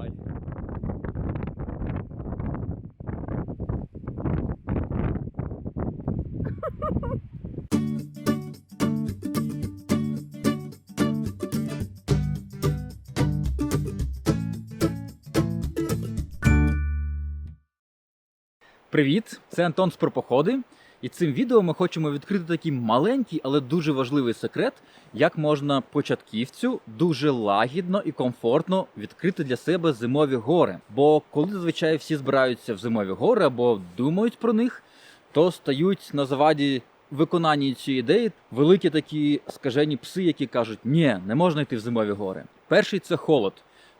Давай. Привіт! Це Антон з Пропоходи. І цим відео ми хочемо відкрити такий маленький, але дуже важливий секрет, як можна початківцю дуже лагідно і комфортно відкрити для себе зимові гори. Бо коли зазвичай всі збираються в зимові гори або думають про них, то стають на заваді виконанні цієї ідеї великі такі скажені пси, які кажуть, ні, не можна йти в зимові гори. Перший це холод,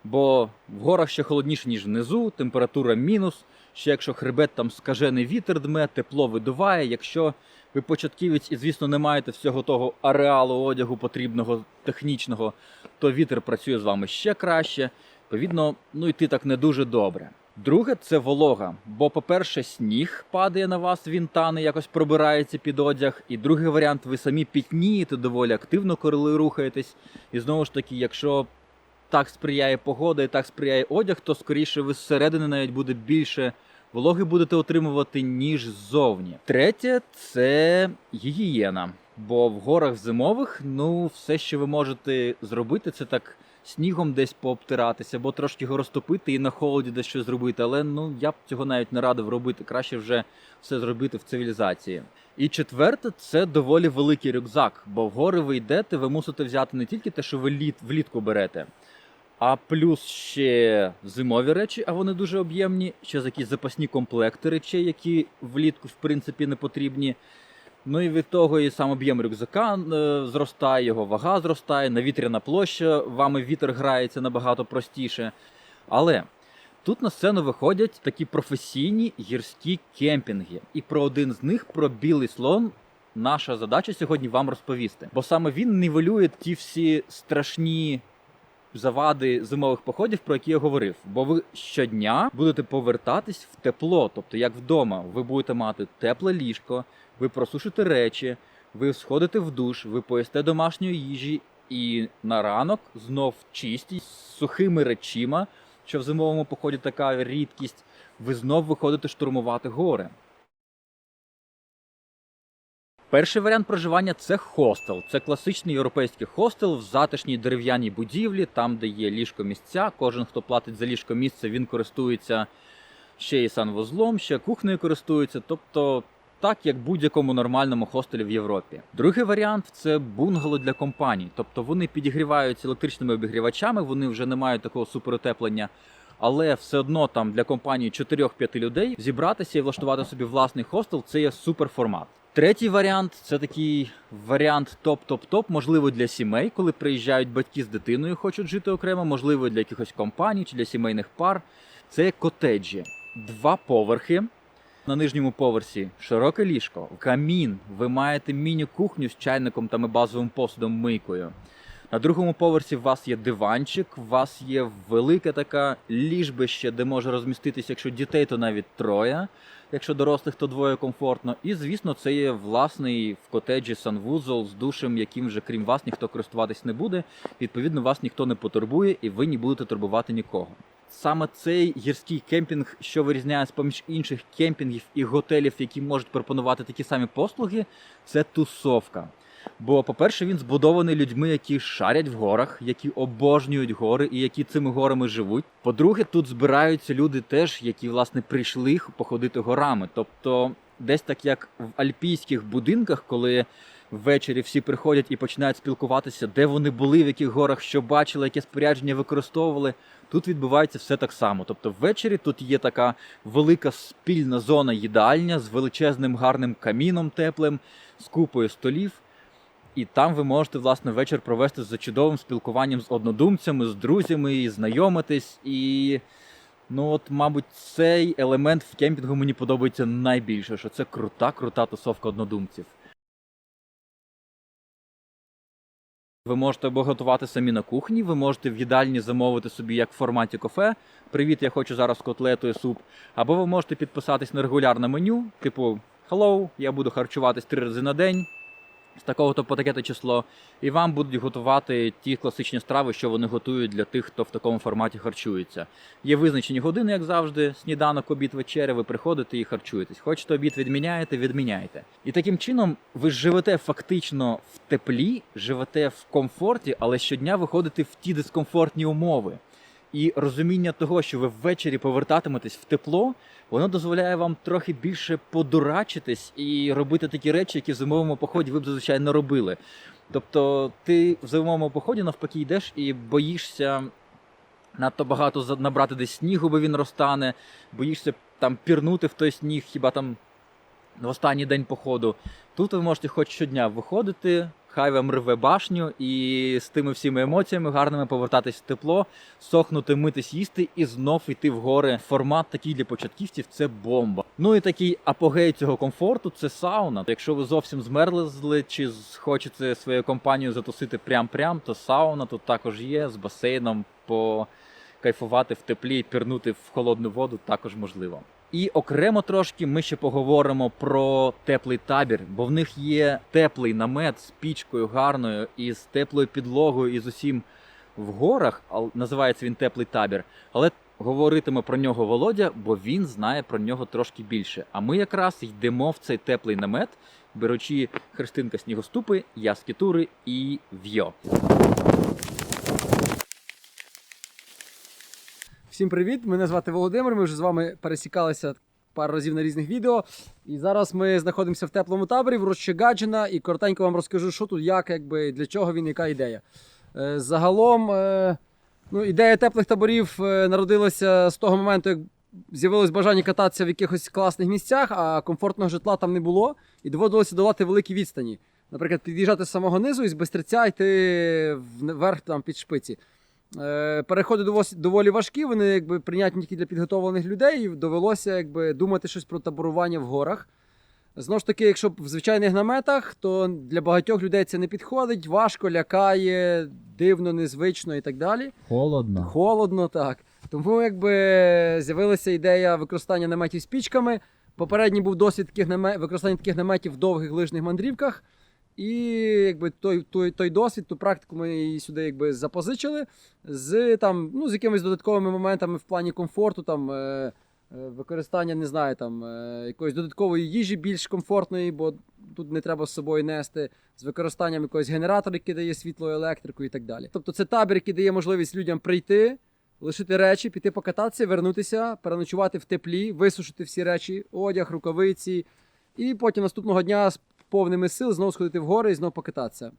бо в горах ще холодніше, ніж внизу, температура мінус. Ще якщо хребет там скажений вітер дме, тепло видуває. Якщо ви початківець і, звісно, не маєте всього того ареалу одягу потрібного технічного, то вітер працює з вами ще краще. Відповідно, ну йти так не дуже добре. Друге це волога. Бо, по-перше, сніг падає на вас, він тане, якось пробирається під одяг. І другий варіант, ви самі пітнієте доволі активно, коли рухаєтесь. І знову ж таки, якщо так сприяє погода і так сприяє одяг, то скоріше ви зсередини навіть буде більше вологи будете отримувати, ніж ззовні. Третє це гігієна. Бо в горах зимових, ну, все, що ви можете зробити, це так снігом десь пообтиратися, або трошки його розтопити і на холоді десь щось зробити. Але ну я б цього навіть не радив робити. Краще вже все зробити в цивілізації. І четверте, це доволі великий рюкзак, бо в гори ви йдете, ви мусите взяти не тільки те, що ви літ, влітку берете, а плюс ще зимові речі, а вони дуже об'ємні, ще якісь запасні комплекти речей, які влітку в принципі не потрібні. Ну і від того і сам об'єм рюкзака е, зростає, його вага зростає, навітряна площа, вами вітер грається набагато простіше. Але тут на сцену виходять такі професійні гірські кемпінги. І про один з них, про білий слон, наша задача сьогодні вам розповісти. Бо саме він нівелює ті всі страшні завади зимових походів, про які я говорив. Бо ви щодня будете повертатись в тепло, тобто як вдома, ви будете мати тепле ліжко, ви просушите речі, ви сходите в душ, ви поїсте домашньої їжі, і на ранок знов чисті з сухими речима, що в зимовому поході така рідкість, ви знов виходите штурмувати гори. Перший варіант проживання це хостел. Це класичний європейський хостел в затишній дерев'яній будівлі, там, де є ліжко місця. Кожен, хто платить за ліжко місце, він користується ще і санвузлом, ще кухнею користується. Тобто, так як будь-якому нормальному хостелі в Європі. Другий варіант це бунгало для компаній. Тобто вони підігріваються електричними обігрівачами, вони вже не мають такого суперутеплення. Але все одно там для компанії 4-5 людей зібратися і влаштувати собі власний хостел це є суперформат. Третій варіант це такий варіант топ-топ-топ, можливо, для сімей, коли приїжджають батьки з дитиною, хочуть жити окремо, можливо, для якихось компаній чи для сімейних пар. Це котеджі. Два поверхи. На нижньому поверсі широке ліжко, камін. Ви маєте міні-кухню з чайником та базовим посудом мийкою. На другому поверсі у вас є диванчик, у вас є велика така ліжбище, де може розміститися, якщо дітей, то навіть троє, якщо дорослих, то двоє комфортно. І, звісно, це є власний в котеджі санвузол з душем, яким вже крім вас ніхто користуватись не буде. Відповідно, вас ніхто не потурбує і ви не будете турбувати нікого. Саме цей гірський кемпінг, що вирізняє з поміж інших кемпінгів і готелів, які можуть пропонувати такі самі послуги, це тусовка. Бо, по-перше, він збудований людьми, які шарять в горах, які обожнюють гори і які цими горами живуть. По-друге, тут збираються люди теж, які власне прийшли походити горами. Тобто, десь так як в альпійських будинках, коли ввечері всі приходять і починають спілкуватися, де вони були, в яких горах, що бачили, яке спорядження використовували. Тут відбувається все так само. Тобто, ввечері тут є така велика спільна зона їдальня з величезним гарним каміном теплим, з купою столів. І там ви можете власне вечір провести за чудовим спілкуванням з однодумцями, з друзями, і знайомитись. І ну от, мабуть, цей елемент в кемпінгу мені подобається найбільше, що це крута, крута тусовка однодумців. Ви можете або готувати самі на кухні, ви можете в їдальні замовити собі як в форматі кафе. Привіт, я хочу зараз котлету і суп. Або ви можете підписатись на регулярне меню, типу Hello, я буду харчуватись три рази на день. З такого-то по таке-то число, і вам будуть готувати ті класичні страви, що вони готують для тих, хто в такому форматі харчується. Є визначені години, як завжди, сніданок, обід, вечеря, ви приходите і харчуєтесь. Хочете обід відміняєте, відміняєте. І таким чином ви живете фактично в теплі, живете в комфорті, але щодня виходите в ті дискомфортні умови. І розуміння того, що ви ввечері повертатиметесь в тепло, воно дозволяє вам трохи більше подурачитись і робити такі речі, які в зимовому поході ви б зазвичай не робили. Тобто, ти в зимовому поході навпаки йдеш і боїшся надто багато набрати десь снігу, бо він розтане, боїшся там пірнути в той сніг, хіба там в останній день походу. Тут ви можете хоч щодня виходити, хай вам рве башню, і з тими всіми емоціями гарними повертатись в тепло, сохнути, митись, їсти і знов йти в гори. Формат такий для початківців це бомба. Ну і такий апогей цього комфорту це сауна. Якщо ви зовсім змерзли чи хочете своєю компанією затусити прям-прям, то сауна тут також є з басейном по кайфувати в теплі пірнути в холодну воду також можливо. І окремо трошки ми ще поговоримо про теплий табір, бо в них є теплий намет з пічкою гарною і з теплою підлогою, і з усім в горах. Називається він теплий табір. Але говоритиме про нього Володя, бо він знає про нього трошки більше. А ми якраз йдемо в цей теплий намет, беручи Христинка Снігоступи, я Скітури і В'йо. Всім привіт! Мене звати Володимир. Ми вже з вами пересікалися пару разів на різних відео. І зараз ми знаходимося в теплому таборі в Рощі і коротенько вам розкажу, що тут, як, якби, для чого він, яка ідея. Е, Загалом, е, ну, ідея теплих таборів е, народилася з того моменту, як з'явилось бажання кататися в якихось класних місцях, а комфортного житла там не було, і доводилося долати великі відстані. Наприклад, під'їжджати з самого низу і з Бестриця йти вверх там під шпиці. Е, Переходи доволі важкі, вони якби прийнятні тільки для підготовлених людей, і довелося якби думати щось про таборування в горах. Знову ж таки, якщо в звичайних наметах, то для багатьох людей це не підходить, важко, лякає, дивно, незвично і так далі. Холодно. Холодно, так. Тому якби з'явилася ідея використання наметів з пічками. Попередній був досвід таких наме... використання таких наметів в довгих лижних мандрівках. І якби той, той, той досвід, ту практику ми її сюди якби запозичили з там, ну, з якимись додатковими моментами в плані комфорту, там, е, е, використання, не знаю, там, е, якоїсь додаткової їжі більш комфортної, бо тут не треба з собою нести, з використанням якогось генератора, який дає світло, електрику і так далі. Тобто це табір, який дає можливість людям прийти, лишити речі, піти покататися, вернутися, переночувати в теплі, висушити всі речі, одяг, рукавиці, і потім наступного дня повними сил знову сходити в гори і знову покататися.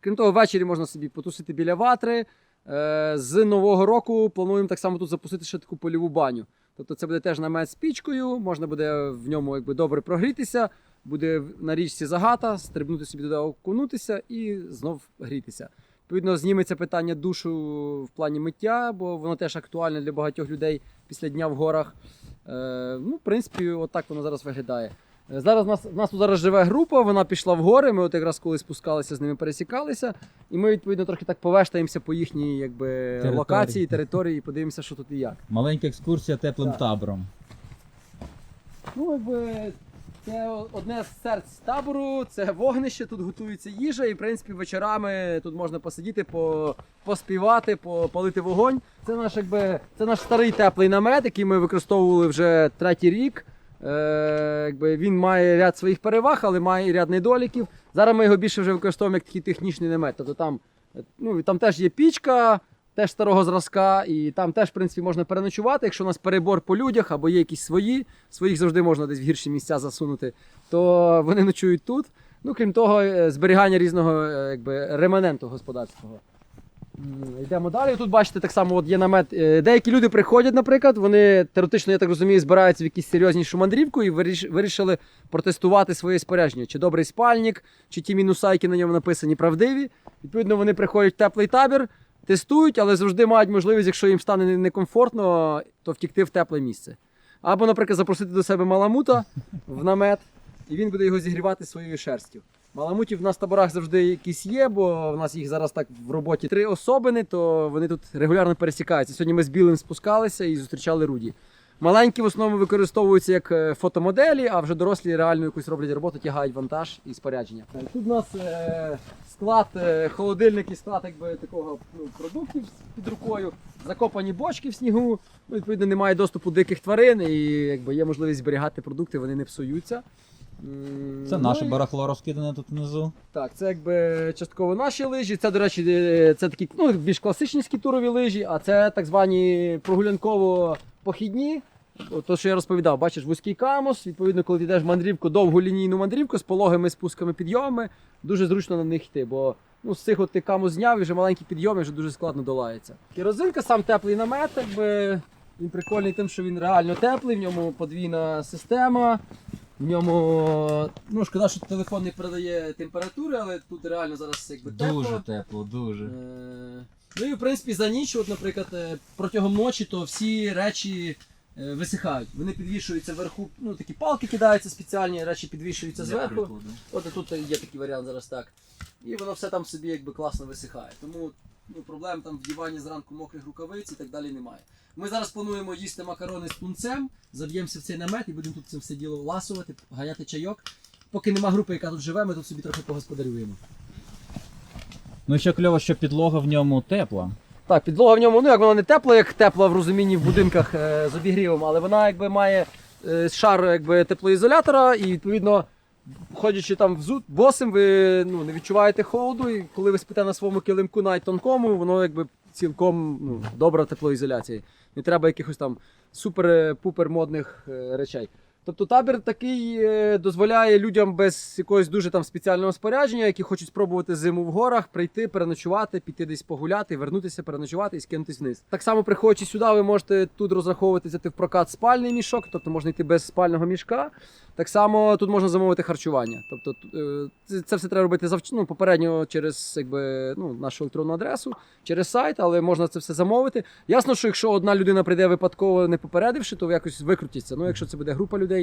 Крім того, ввечері можна собі потусити біля ватри. Е, З нового року плануємо так само тут запустити ще таку польову баню. Тобто це буде теж намет з пічкою, можна буде в ньому якби добре прогрітися, буде на річці загата, стрибнути собі туди окунутися і знов грітися. Відповідно, зніметься питання душу в плані миття, бо воно теж актуальне для багатьох людей після дня в горах. Е, ну, в принципі, отак воно зараз виглядає. Зараз у нас, у нас тут зараз живе група, вона пішла в гори. Ми от якраз коли спускалися з ними, пересікалися. І ми, відповідно, трохи так повештаємося по їхній якби, Території. локації, території, і подивимося, що тут і як. Маленька екскурсія теплим Так. табором. Ну, якби це одне з серць табору, це вогнище, тут готується їжа, і в принципі вечорами тут можна посидіти, по, поспівати, попалити вогонь. Це наш, якби, це наш старий теплий намет, який ми використовували вже третій рік. Е, якби він має ряд своїх переваг, але має і ряд недоліків. Зараз ми його більше вже використовуємо як такий технічний намет. Тобто там, е, ну, там теж є пічка, теж старого зразка, і там теж, в принципі, можна переночувати. Якщо у нас перебор по людях або є якісь свої, своїх завжди можна десь в гірші місця засунути, то вони ночують тут. Ну, крім того, е, зберігання різного е, якби, реманенту господарського. Йдемо далі. Тут бачите, так само от є намет. Е, Деякі люди приходять, наприклад, вони теоретично, я так розумію, збираються в якусь серйознішу мандрівку і вирішили протестувати своє спорядження. Чи добрий спальник, чи ті мінуса, які на ньому написані, правдиві. Відповідно, вони приходять в теплий табір, тестують, але завжди мають можливість, якщо їм стане некомфортно, то втікти в тепле місце. Або, наприклад, запросити до себе маламута в намет, і він буде його зігрівати своєю шерстю. Маламутів в нас в таборах завжди якісь є, бо в нас їх зараз так в роботі три особини, то вони тут регулярно пересікаються. Сьогодні ми з білим спускалися і зустрічали Руді. Маленькі в основному використовуються як е, фотомоделі, а вже дорослі реально якусь роблять роботу, тягають вантаж і спорядження. Е, Тут у нас е, склад, холодильник і склад якби, такого ну, продуктів під рукою, закопані бочки в снігу. Ну, відповідно, немає доступу диких тварин і якби, є можливість зберігати продукти, вони не псуються. Це ну, наше і- барахло розкидане тут внизу. так, це якби частково наші лижі. Це, до речі, е, це такі ну, більш класичні скітурові лижі, а це так звані прогулянково-похідні. От То, що я розповідав, бачиш, вузький камус. Відповідно, коли ти йдеш в мандрівку, довгу лінійну мандрівку з пологими спусками підйомами, дуже зручно на них йти, бо ну, з цих от ти камус зняв і вже маленькі підйоми вже дуже складно долається. Керозинка, сам теплий намет, якби він прикольний тим, що він реально теплий, в ньому подвійна система. В ньому, ну шкода, що телефон не передає температури, але тут реально зараз якби тепло. тепло, дуже. Е, Ну і в принципі за ніч, от, наприклад, е, протягом ночі, то всі речі е, висихають. Вони підвішуються вверху, ну такі палки кидаються спеціальні, речі підвішуються зверху. От і тут є такий варіант зараз так. І воно все там собі якби класно висихає. Тому ну, проблем там вдівання зранку мокрих рукавиць і так далі немає. Ми зараз плануємо їсти макарони з тунцем, заб'ємося в цей намет і будемо тут це все діло ласувати, ганяти чайок. Поки нема групи, яка тут живе, ми тут собі трохи погосподарюємо. Ну і ще кльово, що підлога в ньому тепла. Так, підлога в ньому, ну як вона не тепла, як тепла в розумінні в будинках е, з обігрівом, але вона якби має е, шар якби, теплоізолятора і відповідно. Ходячи там взут, босим, ви ну, не відчуваєте холоду, і коли ви спите на своєму килимку навіть тонкому, воно якби цілком ну, добра теплоізоляція. Не треба якихось там супер-пупер модних е, речей. Тобто табір такий е, дозволяє людям без якогось дуже там спеціального спорядження, які хочуть спробувати зиму в горах, прийти, переночувати, піти десь погуляти, вернутися, переночувати і скинутись вниз. Так само, приходячи сюди, ви можете тут розраховувати взяти в прокат спальний мішок, тобто можна йти без спального мішка. Так само тут можна замовити харчування. Тобто е, це, все треба робити завч... ну, попередньо через якби, ну, нашу електронну адресу, через сайт, але можна це все замовити. Ясно, що якщо одна людина прийде випадково не попередивши, то якось викрутиться. Ну, якщо це буде група людей,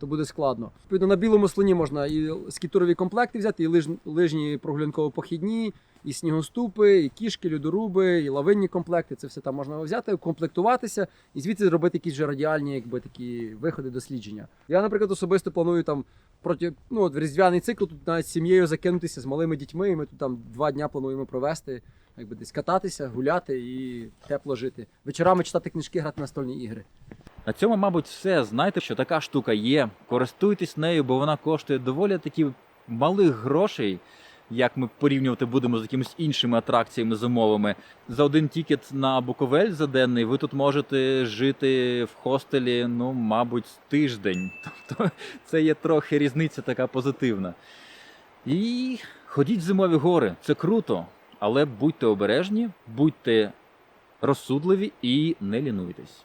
то буде складно. Відповідно, на білому слоні можна і скітурові комплекти взяти, і лиж... лижні прогулянково-похідні, і снігоступи, і кішки, льодоруби, і лавинні комплекти. Це все там можна взяти, укомплектуватися і звідси зробити якісь вже радіальні якби, такі виходи дослідження. Я, наприклад, особисто планую там проти ну, от різдвяний цикл тут навіть з сім'єю закинутися з малими дітьми. І ми тут там два дня плануємо провести, якби десь кататися, гуляти і тепло жити. Вечорами читати книжки, грати настольні ігри. На цьому, мабуть, все. Знайте, що така штука є. Користуйтесь нею, бо вона коштує доволі таки малих грошей. Як ми порівнювати будемо з якимись іншими атракціями зимовими. За один тікет на Буковель за денний ви тут можете жити в хостелі, ну, мабуть, тиждень. Тобто це є трохи різниця така позитивна. І ходіть в зимові гори, це круто, але будьте обережні, будьте розсудливі і не лінуйтесь.